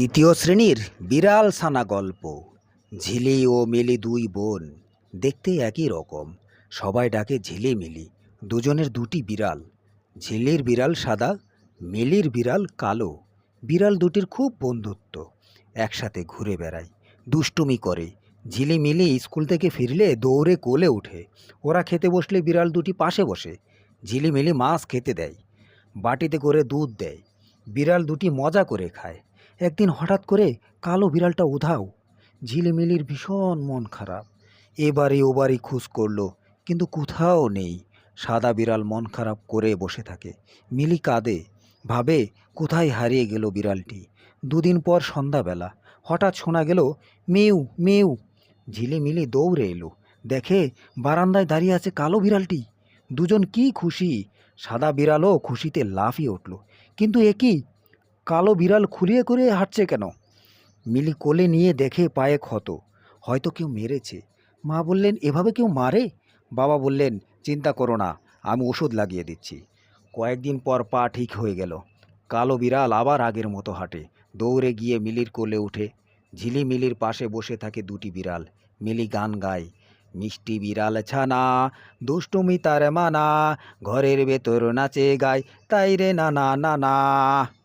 দ্বিতীয় শ্রেণির বিড়াল সানা গল্প। ঝিলি ও মিলি দুই বোন, দেখতে একই রকম। সবাই ডাকে ঝিলি মিলি, দুজনের দুটি বিড়াল। ঝিলির বিড়াল সাদা, মিলির বিড়াল কালো। বিড়াল দুটির খুব বন্ধুত্ব, একসাথে ঘুরে বেড়ায়, দুষ্টুমি করে। ঝিলি মিলি স্কুল থেকে ফিরলে দৌড়ে কোলে ওঠে। ওরা খেতে বসলে বিড়াল দুটি পাশে বসে। ঝিলিমিলি মাছ খেতে দেয়, বাটিতে করে দুধ দেয়। বিড়াল দুটি মজা করে খায়। একদিন হঠাৎ করে কালো বিড়ালটা উধাও। ঝিলিমিলির ভীষণ মন খারাপ। এবারে ওবারই খোঁজ করল, কিন্তু কোথাও নেই। সাদা বিড়াল মন খারাপ করে বসে থাকে। মিলি কাঁদে। ভাবে, কোথায় হারিয়ে গেল বিড়ালটি? দুদিন পর সন্ধ্যাবেলা। হঠাৎ শোনা গেল, মেউ মেউ। ঝিলিমিলি দৌড়ে এলো। দেখে বারান্দায় দাঁড়িয়ে আছে কালো বিড়ালটি। দুজন কি খুশি? সাদা বিড়ালও খুশিতে লাফিয়ে উঠল। কিন্তু এ কি? কালো বিড়াল খুলিয়ে করে হাঁটছে কেন? মিলি কোলে নিয়ে দেখে পায়ে ক্ষত। হয়তো কেউ মেরেছে। মা বললেন, এভাবে কেউ মারে? বাবা বললেন, চিন্তা করো না, আমি ওষুধ লাগিয়ে দিচ্ছি। কয়েকদিন পর পা ঠিক হয়ে গেল। কালো বিড়াল আবার আগের মতো হাঁটে। দৌড়ে গিয়ে মিলির কোলে উঠে। ঝিলি মিলির পাশে বসে থাকে দুটি বিড়াল। মিলি গান গায়, মিষ্টি বিড়াল ছানা, দুষ্টুমি তার মানা, ঘরের ভেতর নাচে গায়, তাই রে না না না না।